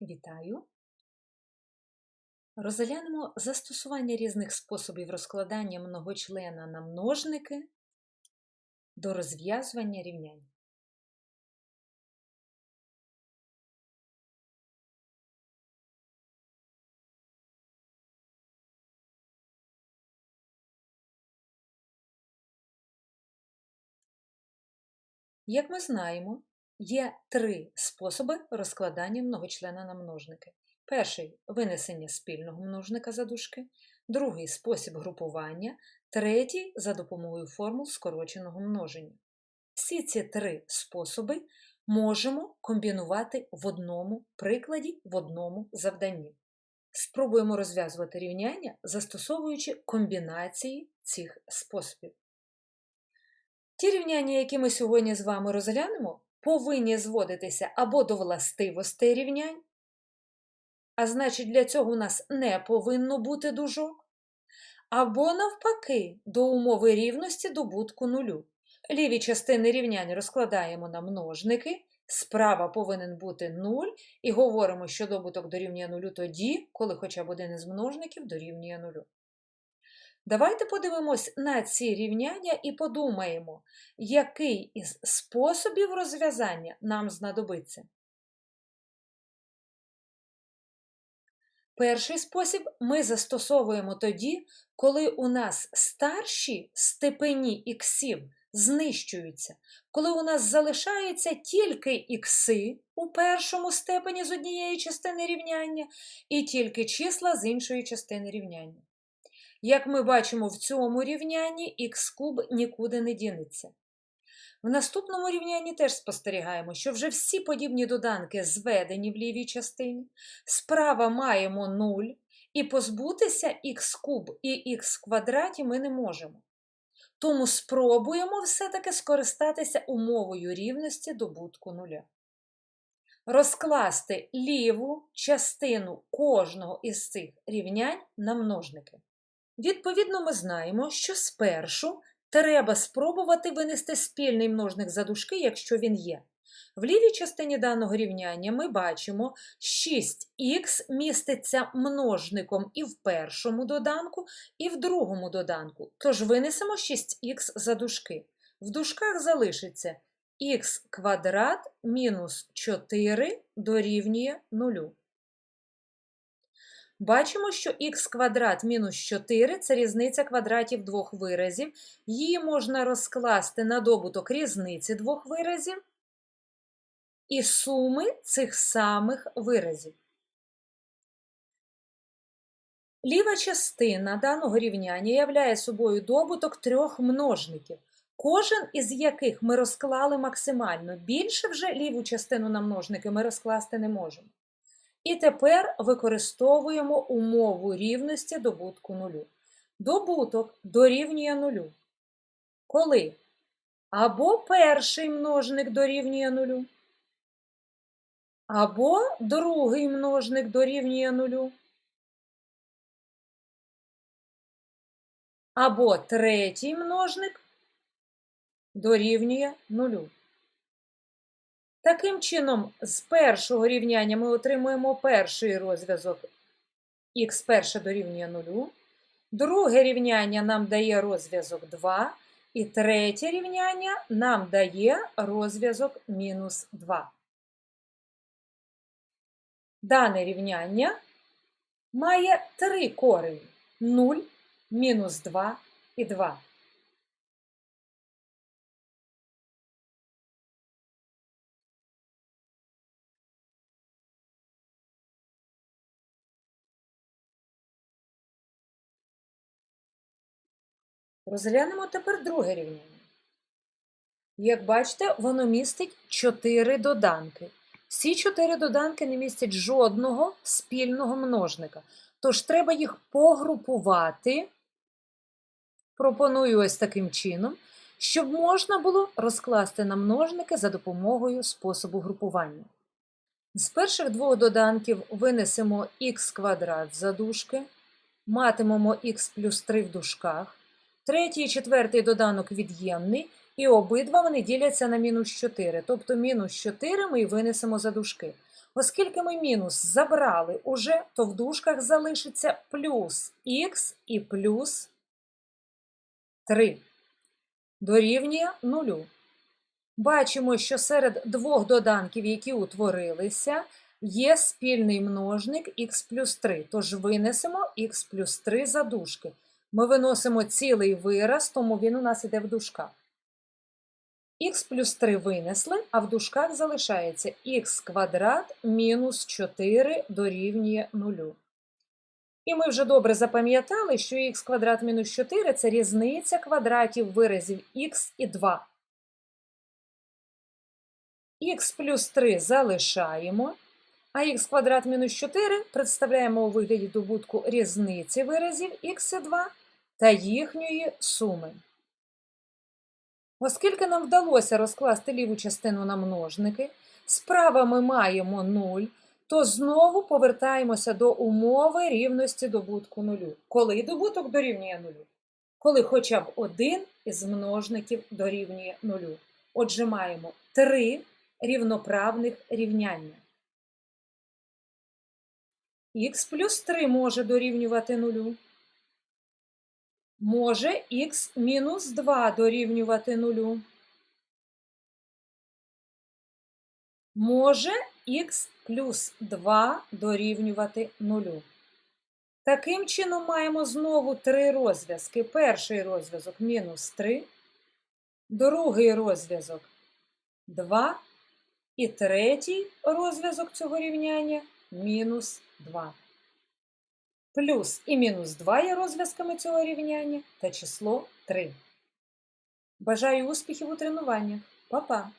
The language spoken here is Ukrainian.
Вітаю! Розглянемо застосування різних способів розкладання многочлена на множники до розв'язування рівнянь. Як ми знаємо, є три способи розкладання многочлена на множники. Перший винесення спільного множника за дужки, другий спосіб групування, третій за допомогою формул скороченого множення. Всі ці три способи можемо комбінувати в одному прикладі, в одному завданні. Спробуємо розв'язувати рівняння, застосовуючи комбінації цих способів. Ті рівняння, які ми сьогодні з вами розглянемо, повинні зводитися або до властивостей рівнянь, а значить, для цього у нас не повинно бути дужок, або, навпаки, до умови рівності добутку нулю. Ліві частини рівнянь розкладаємо на множники, справа повинен бути 0, і говоримо, що добуток дорівнює нулю тоді, коли хоча б один із множників дорівнює нулю. Давайте подивимось на ці рівняння і подумаємо, який із способів розв'язання нам знадобиться. Перший спосіб ми застосовуємо тоді, коли у нас старші степені іксів знищуються, коли у нас залишаються тільки ікси у першому степені з однієї частини рівняння і тільки числа з іншої частини рівняння. Як ми бачимо в цьому рівнянні, х куб нікуди не дінеться. В наступному рівнянні теж спостерігаємо, що вже всі подібні доданки зведені в лівій частині. Справа маємо 0, і позбутися х куб і х квадраті ми не можемо. Тому спробуємо все-таки скористатися умовою рівності добутку нуля. Розкласти ліву частину кожного із цих рівнянь на множники. Відповідно, ми знаємо, що спершу треба спробувати винести спільний множник за дужки, якщо він є. В лівій частині даного рівняння ми бачимо 6х міститься множником і в першому доданку, і в другому доданку. Тож винесемо 6х за дужки. В дужках залишиться х квадрат мінус 4 дорівнює 0. Бачимо, що х квадрат мінус 4 це різниця квадратів двох виразів. Її можна розкласти на добуток різниці двох виразів і суми цих самих виразів. Ліва частина даного рівняння являє собою добуток трьох множників, кожен із яких ми розклали максимально. Більше вже ліву частину на множники ми розкласти не можемо. І тепер використовуємо умову рівності добутку нулю. Добуток дорівнює нулю. Коли або перший множник дорівнює нулю, або другий множник дорівнює нулю, або третій множник дорівнює нулю. Таким чином, з першого рівняння ми отримуємо перший розв'язок х перше дорівнює 0. Друге рівняння нам дає розв'язок 2. І третє рівняння нам дає розв'язок мінус 2. Дане рівняння має три корені 0, мінус 2 і 2. Розглянемо тепер друге рівняння. Як бачите, воно містить 4 доданки. Всі 4 доданки не містять жодного спільного множника. Тож треба їх погрупувати. Пропоную ось таким чином, щоб можна було розкласти на множники за допомогою способу групування. З перших двох доданків винесемо х квадрат за дужки, матимемо х плюс 3 в дужках. Третій і четвертий доданок від'ємний, і обидва вони діляться на мінус 4. Тобто мінус 4 ми винесемо за дужки. Оскільки ми мінус забрали уже, то в дужках залишиться плюс х і плюс 3 дорівнює нулю. Бачимо, що серед двох доданків, які утворилися, є спільний множник х плюс 3, тож винесемо х плюс 3 за дужки. Ми виносимо цілий вираз, тому він у нас іде в дужках. Х плюс 3 винесли, а в дужках залишається х квадрат мінус 4 дорівнює 0. І ми вже добре запам'ятали, що х квадрат мінус 4 це різниця квадратів виразів х і 2. х плюс 3 залишаємо, а х квадрат мінус 4 представляємо у вигляді добутку різниці виразів х і 2 та їхньої суми. Оскільки нам вдалося розкласти ліву частину на множники, справа ми маємо 0, то знову повертаємося до умови рівності добутку нулю. Коли добуток дорівнює нулю? Коли хоча б один із множників дорівнює нулю. Отже, маємо три рівноправних рівняння. Х плюс 3 може дорівнювати нулю. Може х мінус 2 дорівнювати нулю. Може х плюс 2 дорівнювати нулю. Таким чином маємо знову три розв'язки. Перший розв'язок мінус 3, другий розв'язок 2 і третій розв'язок цього рівняння мінус 2. Плюс і мінус 2 є розв'язками цього рівняння та число 3. Бажаю успіхів у тренуваннях. Па-па!